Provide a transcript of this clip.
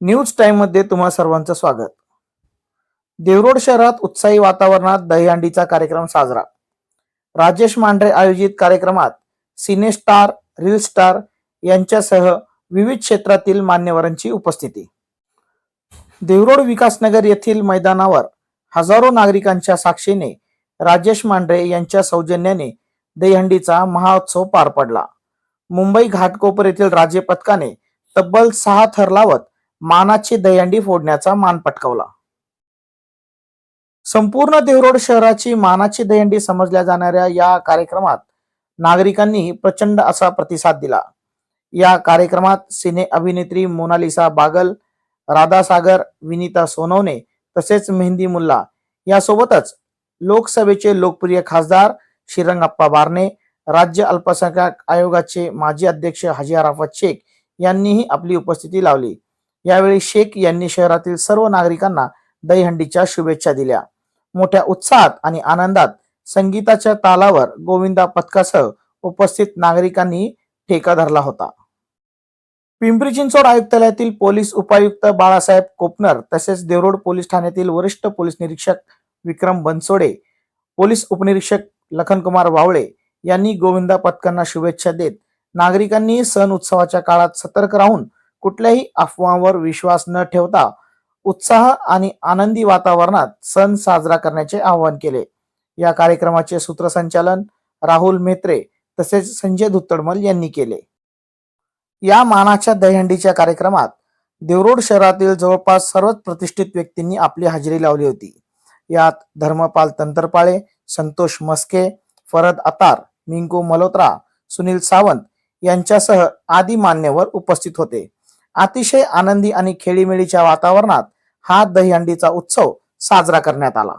News टाइममध्ये तुम्हा सर्वांचं स्वागत. देवरोड शहरात उत्साही वातावरणात दहीहंडीचा कार्यक्रम साजरा. राजेश मांढरे आयोजित कार्यक्रमात सिनेस्टार रील स्टार यांच्यासह विविध क्षेत्रातील मान्यवरांची उपस्थिती. देवरोड विकासनगर येथील मैदानावर हजारो नागरिकांच्या साक्षीने राजेश मांढरे यांच्या सौजन्याने दहीहंडीचा महोत्सव पार पडला. मुंबई घाटकोपर येथील राजे पथकाने तब्बल सहा थर लावत मानाची दयांडी फोडण्याचा मान पटकावला. संपूर्ण देवरोड शहराची मानाची दयंडी समजल्या जाणाऱ्या या कार्यक्रमात नागरिकांनी प्रचंड असा प्रतिसाद दिला. या कार्यक्रमात सिने अभिनेत्री मोनालिसा बागल राधा सागर विनीता सोनवणे तसेच मेहंदी मुल्ला यासोबतच लोकसभेचे लोकप्रिय खासदार श्रीरंगप्पा बारणे राज्य अल्पसंख्याक आयोगाचे माजी अध्यक्ष हाजी अराफत शेख यांनीही आपली उपस्थिती लावली. यावेळी शेख यांनी शहरातील सर्व नागरिकांना दहीहंडीच्या शुभेच्छा दिल्या. मोठ्या उत्साहात आणि आनंदात संगीताच्या तालावर गोविंदा पथकासह उपस्थित नागरिकांनी ठेका धरला होता. पिंपरी चिंचवड आयुक्तालयातील पोलीस उपायुक्त बाळासाहेब कोपनर तसेच देवरोड पोलीस ठाण्यातील वरिष्ठ पोलीस निरीक्षक विक्रम बनसोडे पोलीस उपनिरीक्षक लखनकुमार वावळे यांनी गोविंदा पथकांना शुभेच्छा देत नागरिकांनी सण उत्सवाच्या काळात सतर्क राहून कुठल्याही अफवांवर विश्वास न ठेवता उत्साह आणि आनंदी वातावरणात सण साजरा करण्याचे आवाहन केले. या कार्यक्रमाचे सूत्रसंचालन राहुल मेत्रे तसेच संजय धुत्तडमल यांनी केले. या मानाच्या दहीहंडीच्या कार्यक्रमात देवरोड शहरातील जवळपास सर्वच प्रतिष्ठित व्यक्तींनी आपली हजेरी लावली होती. यात धर्मपाल तंत्रपाळे संतोष मस्के फरद अतार मिंकू मल्होत्रा सुनील सावंत यांच्यासह आदी मान्यवर उपस्थित होते. अतिशय आनंदी आणि खेळीमेळीच्या वातावरणात हा दहीहंडीचा उत्सव साजरा करण्यात आला.